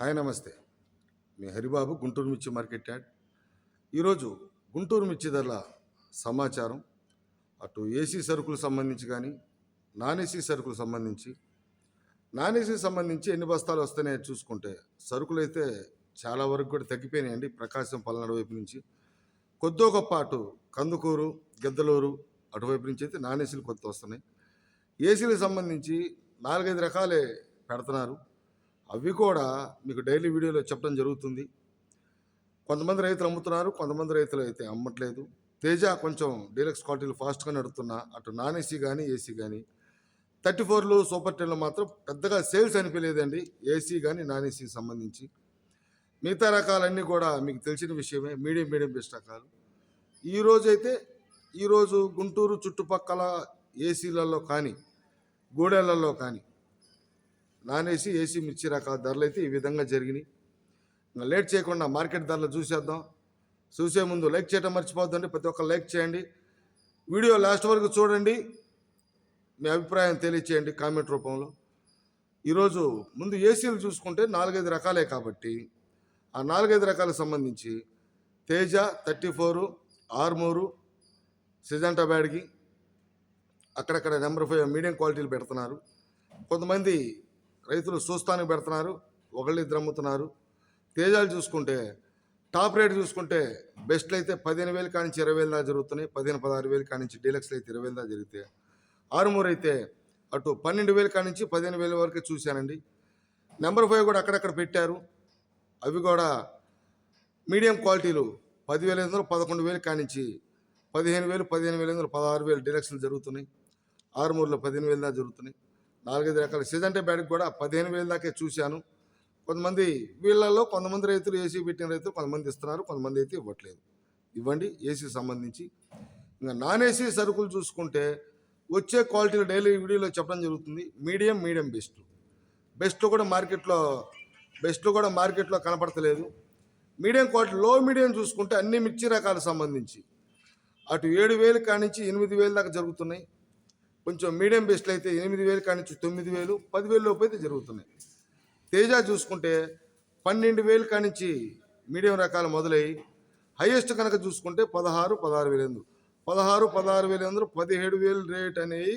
Hi నమస్తే. మీ హరిబాబు గుంటూరు మిర్చి market add. ఈరోజు గుంటూరు మిర్చి ధరల సమాచారం. అటు ఏసీ సరుకులు సంబంధించి కానీ నాన్ ఏసీ సరుకులు సంబంధించి. నాన్ ఏసీ సంబంధించి ఎన్ని బస్తాలు వస్తున్నాయో చూసుకుంటే సరుకులు అయితే చాలా వరకు కూడా తగ్గిపోయినాయండి ప్రకాశం పల్నాడు వైపు నుంచి. కొద్దో గొప్ప అటు కందుకూరు గిద్దలూరు అటువైపు నుంచి అయితే నాన్ ఏసీలు కొత్త వస్తున్నాయి. ఏసీలకు సంబంధించి నాలుగైదు రకాలే పెడుతున్నారు. అవి కూడా మీకు డైలీ వీడియోలో చెప్పడం జరుగుతుంది. కొంతమంది రైతులు అమ్ముతున్నారు కొంతమంది రైతులు అయితే అమ్మట్లేదు. తేజ కొంచెం డీలక్స్ క్వాలిటీలు ఫాస్ట్గా నడుతున్నా అటు నాన్ ఏసీ కానీ ఏసీ కానీ థర్టీ ఫోర్లు సూపర్ టెన్లు మాత్రం పెద్దగా సేల్స్ అనిపించలేదండి ఏసీ కానీ నాన్ ఏసీకి సంబంధించి. మిగతా రకాలన్నీ కూడా మీకు తెలిసిన విషయమే మీడియం మీడియం బెస్ట్ రకాలు. ఈరోజు అయితే ఈరోజు గుంటూరు చుట్టుపక్కల ఏసీలలో కానీ గూడెలలో కానీ నాన్ ఏసీ ఏసీ మిర్చి రకాల ధరలు అయితే ఈ విధంగా జరిగినాయి. లేట్ చేయకుండా మార్కెట్ ధరలు చూసేద్దాం. చూసే ముందు లైక్ చేయడం మర్చిపోద్దండి ప్రతి ఒక్క లైక్ చేయండి. వీడియో లాస్ట్ వరకు చూడండి. మీ అభిప్రాయం తెలియచేయండి కామెంట్ రూపంలో. ఈరోజు ముందు ఏసీలు చూసుకుంటే నాలుగైదు రకాలే కాబట్టి ఆ నాలుగైదు రకాలకు సంబంధించి Teja thirty four Armoor Syngenta బ్యాడ్కి అక్కడక్కడ నెంబర్ ఫైవ్ మీడియం క్వాలిటీలు పెడుతున్నారు. కొంతమంది రైతులు చూస్తానికి పెడుతున్నారు ఒకళ్ళు ఇద్దరు అమ్ముతున్నారు. తేజాలు చూసుకుంటే టాప్ రేట్ చూసుకుంటే బెస్ట్లు అయితే పదిహేను వేలు కానించి ఇరవై వేలు దాకా జరుగుతున్నాయి పదిహేను పదహారు వేలు కానించి డీలక్స్లు అయితే ఇరవై వేలు దాకా జరిగితే. ఆరుమూరు అయితే అటు పన్నెండు వేలు కానించి పదిహేను వేల వరకే చూశానండి. నెంబర్ ఫైవ్ కూడా అక్కడక్కడ పెట్టారు. అవి కూడా మీడియం క్వాలిటీలు పదివేల ఐదు వందలు పదకొండు వేలు కానించి పదిహేను వేలు పదిహేను వేల ఐదు వందలు పదహారు వేలు డీలక్స్లు జరుగుతున్నాయి. ఆరుమూరులో పదిహేను వేలు దాకా జరుగుతున్నాయి. నాలుగైదు రకాల సిజంటే బ్యాడ్కి కూడా పదిహేను వేల దాకా చూశాను. కొంతమంది వీళ్ళల్లో కొంతమంది రైతులు ఏసీ పెట్టిన రైతులు కొంతమంది ఇస్తున్నారు కొంతమంది అయితే ఇవ్వట్లేదు. ఇవ్వండి ఏసీ సంబంధించి. ఇంకా నాన్ ఏసీ సరుకులు చూసుకుంటే వచ్చే క్వాలిటీలు డైలీ వీడియోలో చెప్పడం జరుగుతుంది మీడియం మీడియం బెస్ట్. బెస్ట్ కూడా మార్కెట్లో బెస్ట్ కూడా మార్కెట్లో కనపడతలేదు. మీడియం క్వాలిటీ లో మీడియం చూసుకుంటే అన్ని మిర్చి రకాలకు సంబంధించి. అటు ఏడు వేలు కానించి ఎనిమిది వేలు దాకా జరుగుతున్నాయి. కొంచెం మీడియం బెస్ట్లు అయితే ఎనిమిది వేలు కానించి తొమ్మిది వేలు పదివేలు లోపు అయితే జరుగుతున్నాయి. తేజ చూసుకుంటే పన్నెండు వేలు కానించి మీడియం రకాలు మొదలై హైయెస్ట్ కనుక చూసుకుంటే పదహారు పదహారు వేలు ఎందుకు? పదహారు పదహారు వేలు ఎందుకు? పదిహేడు వేలు రేట్ అనేవి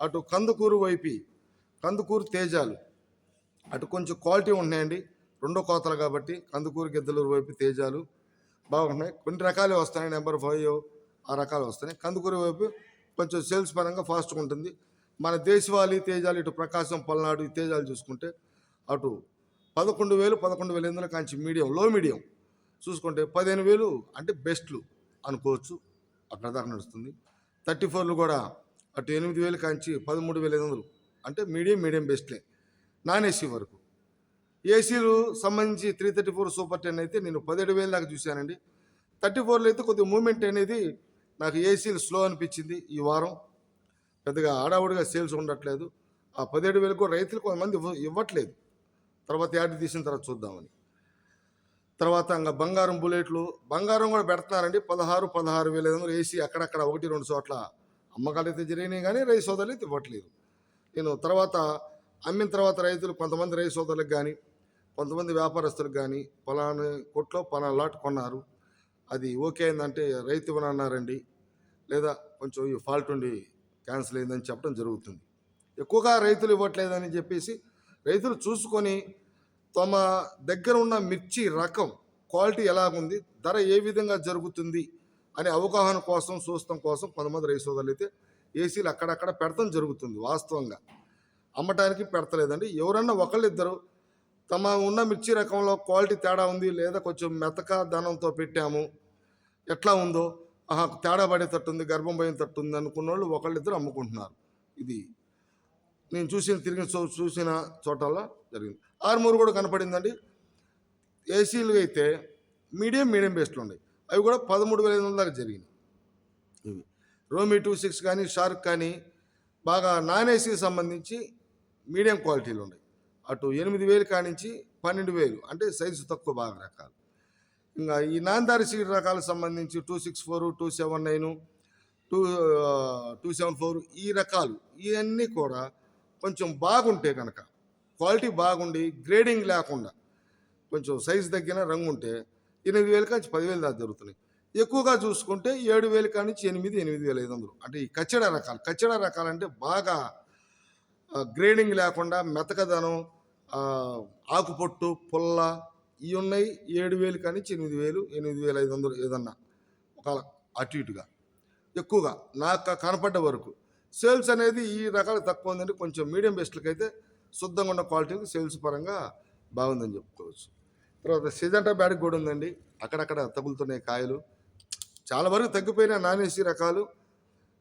అటు కందుకూరు వైపు కందుకూరు తేజాలు. అటు కొంచెం క్వాలిటీ ఉన్నాయండి రెండో కోతలు కాబట్టి కందుకూరు గిద్దలూరు వైపు తేజాలు బాగున్నాయి కొన్ని రకాలే వస్తున్నాయి నెంబర్ ఫైవ్ ఆ రకాలు వస్తున్నాయి. కందుకూరు వైపు కొంచెం సేల్స్ పరంగా ఫాస్ట్గా ఉంటుంది. మన దేశవాళీ తేజాలు ఇటు ప్రకాశం పల్నాడు ఈ తేజాలు చూసుకుంటే అటు పదకొండు వేలు పదకొండు వేల ఎనిమిది కాంచి మీడియం లో మీడియం చూసుకుంటే పదిహేను వేలు అంటే బెస్ట్లు అనుకోవచ్చు. అక్కడ దాకా నడుస్తుంది. థర్టీ ఫోర్లు కూడా అటు ఎనిమిది వేలు కాంచి పదమూడు వేల ఐదు వందలు. అంటే మీడియం మీడియం బెస్ట్లే నాన్ ఏసీ వరకు. ఏసీలు సంబంధించి three thirty four super ten అయితే నేను పదిహేడు వేలు దాకా చూశానండి. థర్టీ ఫోర్లో అయితే కొద్దిగా మూమెంట్ అనేది నాకు ఏసీలు స్లో అనిపించింది ఈ వారం? పెద్దగా ఆడావుడిగా సేల్స్ ఉండట్లేదు. ఆ పదిహేడు వేలకు రైతులు కొంతమంది ఇవ్వట్లేదు. తర్వాత యాడ్ తీసిన తర్వాత చూద్దామని. తర్వాత ఇంకా బంగారం బుల్లెట్లు బంగారం కూడా పెడుతున్నారండి. పదహారు పదహారు వేల ఐదు వందలు ఏసీ అక్కడక్కడ ఒకటి రెండు చోట్ల అమ్మకాలు అయితే జరిగినాయి కానీ రైతు సోదరులు అయితే ఇవ్వట్లేదు. నేను తర్వాత అమ్మిన తర్వాత రైతులు కొంతమంది రైతు సోదరులకు కానీ కొంతమంది వ్యాపారస్తులకు కానీ పలానా కొట్లో పలానా లాట్ కొన్నారు. అది ఓకే అయిందంటే రైతు ఇవ్వనన్నారండి. లేదా కొంచెం ఈ ఫాల్ట్ ఉండి క్యాన్సిల్ అయిందని చెప్పడం జరుగుతుంది. ఎక్కువగా రైతులు ఇవ్వట్లేదని చెప్పేసి రైతులు చూసుకొని తమ దగ్గర ఉన్న మిర్చి రకం క్వాలిటీ ఎలాగుంది ధర ఏ విధంగా జరుగుతుంది అనే అవగాహన కోసం చూస్తాం కోసం కొంతమంది రైతు సోదరులు అయితే ఏసీలు అక్కడక్కడ పెడతాం జరుగుతుంది వాస్తవంగా. అమ్మటానికి పెడతలేదండి. ఎవరన్నా ఒకళ్ళిద్దరు తమ ఉన్న మిర్చి రకంలో క్వాలిటీ తేడా ఉంది లేదా కొంచెం మెతక ధనంతో పెట్టాము. ఎట్లా ఉందో ఆహా తేడా పడేటట్టు ఉంది గర్భం పోయేటట్టు ఉంది అనుకున్న వాళ్ళు ఒకళ్ళిద్దరు అమ్ముకుంటున్నారు. ఇది నేను చూసిన తిరిగిన చో చూసిన చోటల్లో జరిగింది. ఆరుమూరు కూడా కనపడిందండి. ఏసీలు అయితే మీడియం మీడియం బేస్లు ఉన్నాయి. అవి కూడా పదమూడు వేల ఐదు వందల దాకా జరిగినాయి. ఇవి. రోమీ టూ సిక్స్ కానీ షార్క్ కానీ బాగా నాన్ ఏసీకి సంబంధించి మీడియం క్వాలిటీలు ఉన్నాయి. అటు ఎనిమిది వేలు కానించి పన్నెండు వేలు. అంటే సైజు తక్కువ బాగా రకాలు. ఇంకా ఈ నాందారి సీడ్ రకాలకు సంబంధించి two six four two seven nine two two seven four ఈ రకాలు. ఇవన్నీ కూడా కొంచెం బాగుంటే కనుక క్వాలిటీ బాగుండి గ్రేడింగ్ లేకుండా కొంచెం సైజు తగ్గిన రంగు ఉంటే ఎనిమిది వేలు కానించి పదివేలు దాకా జరుగుతున్నాయి ఎక్కువగా చూసుకుంటే ఏడు వేలు కానించి ఎనిమిది ఎనిమిది వేల ఐదు వందలు. అంటే ఈ కచ్చడా రకాలు. కచ్చడా రకాలు అంటే బాగా గ్రేడింగ్ లేకుండా మెతకదనం ఆకుపొట్టు పుల్ల ఇవి ఉన్నాయి. ఏడు వేలు కానీ ఎనిమిది వేలు ఎనిమిది వేల ఐదు వందలు ఏదన్నా. ఒక అటు ఇటుగా. ఎక్కువగా నాకు కనపడ్డ వరకు. సేల్స్ అనేది ఈ రకాలు తక్కువ ఉందంటే కొంచెం మీడియం బెస్ట్లకి అయితే శుద్ధంగా ఉన్న క్వాలిటీకి సేల్స్ పరంగా బాగుందని చెప్పుకోవచ్చు. తర్వాత సిజంటా బ్యాడ్ కూడా ఉందండి. అక్కడక్కడ తగులుతున్నాయి కాయలు. చాలా వరకు తగ్గిపోయిన నాన్ ఏసీ రకాలు.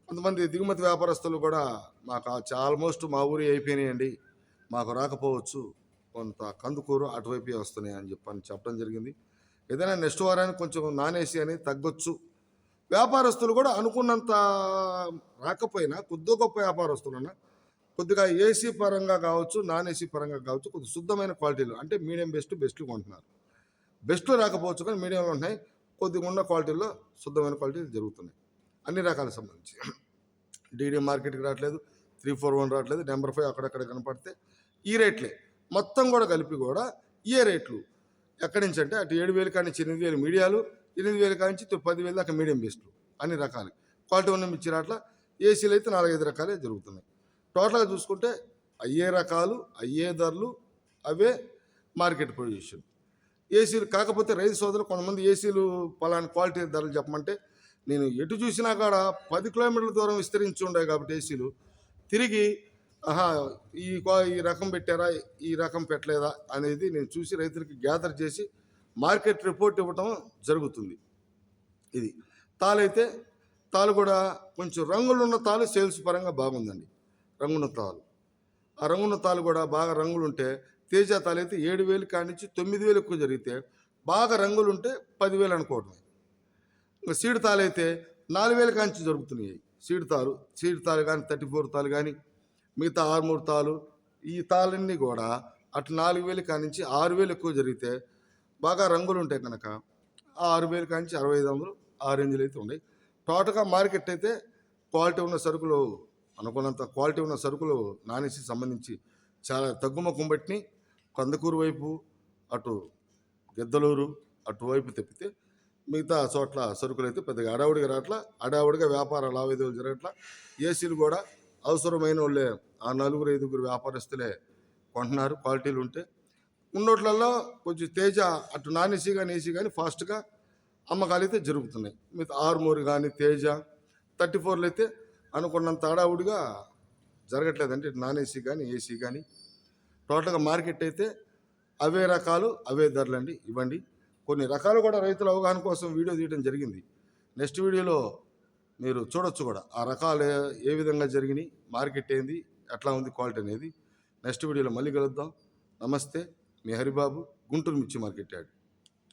కొంతమంది దిగుమతి వ్యాపారస్తులు కూడా మాకు ఆల్మోస్ట్ మా ఊరి అయిపోయినాయండి. మాకు రాకపోవచ్చు. కొంత కందుకూరు అటువైపే వస్తున్నాయి అని చెప్పని చెప్పడం జరిగింది. ఏదైనా నెక్స్ట్ వారానికి కొంచెం నాన్ ఏసీ అనేది తగ్గొచ్చు. వ్యాపారస్తులు కూడా అనుకున్నంత రాకపోయినా కొద్ది గొప్ప వ్యాపారస్తులన్నా కొద్దిగా ఏసీ పరంగా కావచ్చు నాన్ ఏసీ పరంగా కావచ్చు కొద్ది శుద్ధమైన క్వాలిటీలు అంటే మీడియం బెస్ట్ బెస్ట్లు కొంటున్నారు. బెస్ట్ రాకపోవచ్చు కానీ మీడియంలో ఉన్నాయి కొద్దిగా ఉన్న క్వాలిటీల్లో శుద్ధమైన క్వాలిటీలు జరుగుతున్నాయి. అన్ని రకాల సంబంధించి. డీడీ మార్కెట్కి రావట్లేదు త్రీ ఫోర్ వన్ రావట్లేదు నెంబర్ ఫైవ్ అక్కడక్కడ కనపడితే ఈ రేట్లే. మొత్తం కూడా కలిపి కూడా ఏ రేట్లు. ఎక్కడి నుంచి అంటే అటు ఏడు వేలు కానీ ఎనిమిది వేలు మీడియాలు ఎనిమిది వేలు కానించి పదివేలు దాకా మీడియం బేస్ట్లు అన్ని రకాలు. క్వాలిటీ ఉన్న మిర్చి అట్లా ఏసీలు అయితే నాలుగైదు రకాలే జరుగుతున్నాయి. టోటల్గా చూసుకుంటే అయ్యే రకాలు అయ్యే ధరలు అవే మార్కెట్ పొజిషన్ ఏసీలు కాకపోతే రైతు సోదరులు కొంతమంది ఏసీలు పలానా క్వాలిటీ ధరలు చెప్పమంటే నేను ఎటు చూసినా కాడ పది కిలోమీటర్ల దూరం విస్తరించి ఉండే కాబట్టి ఏసీలు తిరిగి ఆహా ఈ ఈ రకం పెట్టారా ఈ రకం పెట్టలేదా అనేది నేను చూసి రైతులకి గ్యాదర్ చేసి మార్కెట్ రిపోర్ట్ ఇవ్వటం జరుగుతుంది. ఇది. తాలైతే తాలు కూడా కొంచెం రంగులున్న తాలు సేల్స్ పరంగా బాగుందండి. రంగున్న తాలు. ఆ రంగున్న తాలు కూడా బాగా రంగులు ఉంటే తేజ తాలు అయితే ఏడు వేలు కానించి తొమ్మిది వేలు ఎక్కువ జరిగితే బాగా రంగులు ఉంటే పదివేలు అనుకోవడమే. ఇంకా సీడ్ తాలు అయితే నాలుగు వేలు కానించి జరుగుతున్నాయి. సీడ్ తాలు సీడ్ తాలు కానీ థర్టీ ఫోర్ తాలు కానీ మిగతా ఆరుమూరు తాలు ఈ తాళన్నీ కూడా అటు నాలుగు వేలు కానించి ఆరు వేలు ఎక్కువ జరిగితే బాగా రంగులు ఉంటాయి కనుక ఆ ఆరు వేలు కానించి అరవై ఐదు వందలు ఆ రేంజ్లు అయితే ఉన్నాయి. టోటల్గా మార్కెట్ అయితే క్వాలిటీ ఉన్న సరుకులు అనుకున్నంత క్వాలిటీ ఉన్న సరుకులు నానేసి సంబంధించి చాలా తగ్గుముఖం బట్టి కందుకూరు వైపు అటు గిద్దలూరు అటువైపు తెప్పితే మిగతా చోట్ల సరుకులు అయితే పెద్దగా అడావుడిగా రావట్లా అడావుడిగా వ్యాపార లావాదేవీలు జరగట్లా ఏసీలు కూడా అవసరమైన వాళ్ళే ఆ నలుగురు ఐదుగురు వ్యాపారస్తులే కొంటున్నారు క్వాలిటీలు ఉంటే. ఉన్నోట్లలో కొంచెం తేజ అటు నాన్ ఏసీ కానీ ఏసీ కానీ ఫాస్ట్గా అమ్మకాలు అయితే జరుగుతున్నాయి. మిగతా ఆర్మూర్ కానీ తేజ థర్టీ ఫోర్లు అయితే అనుకున్నంత అడావుడిగా జరగట్లేదంటే నాన్ ఏసీ కానీ ఏసీ కానీ టోటల్గా మార్కెట్ అయితే అవే రకాలు అవే ధరలండి ఇవ్వండి. కొన్ని రకాలు కూడా రైతుల అవగాహన కోసం వీడియో తీయడం జరిగింది. నెక్స్ట్ వీడియోలో మీరు చూడొచ్చు కూడా. ఆ రకాలు ఏ- విధంగా జరిగినాయి మార్కెట్ ఏంది ఎట్లా ఉంది క్వాలిటీ అనేది. నెక్స్ట్ వీడియోలో మళ్ళీ కలుద్దాం. నమస్తే. మీ హరిబాబు గుంటూరు మిర్చి మార్కెట్ యాడ్.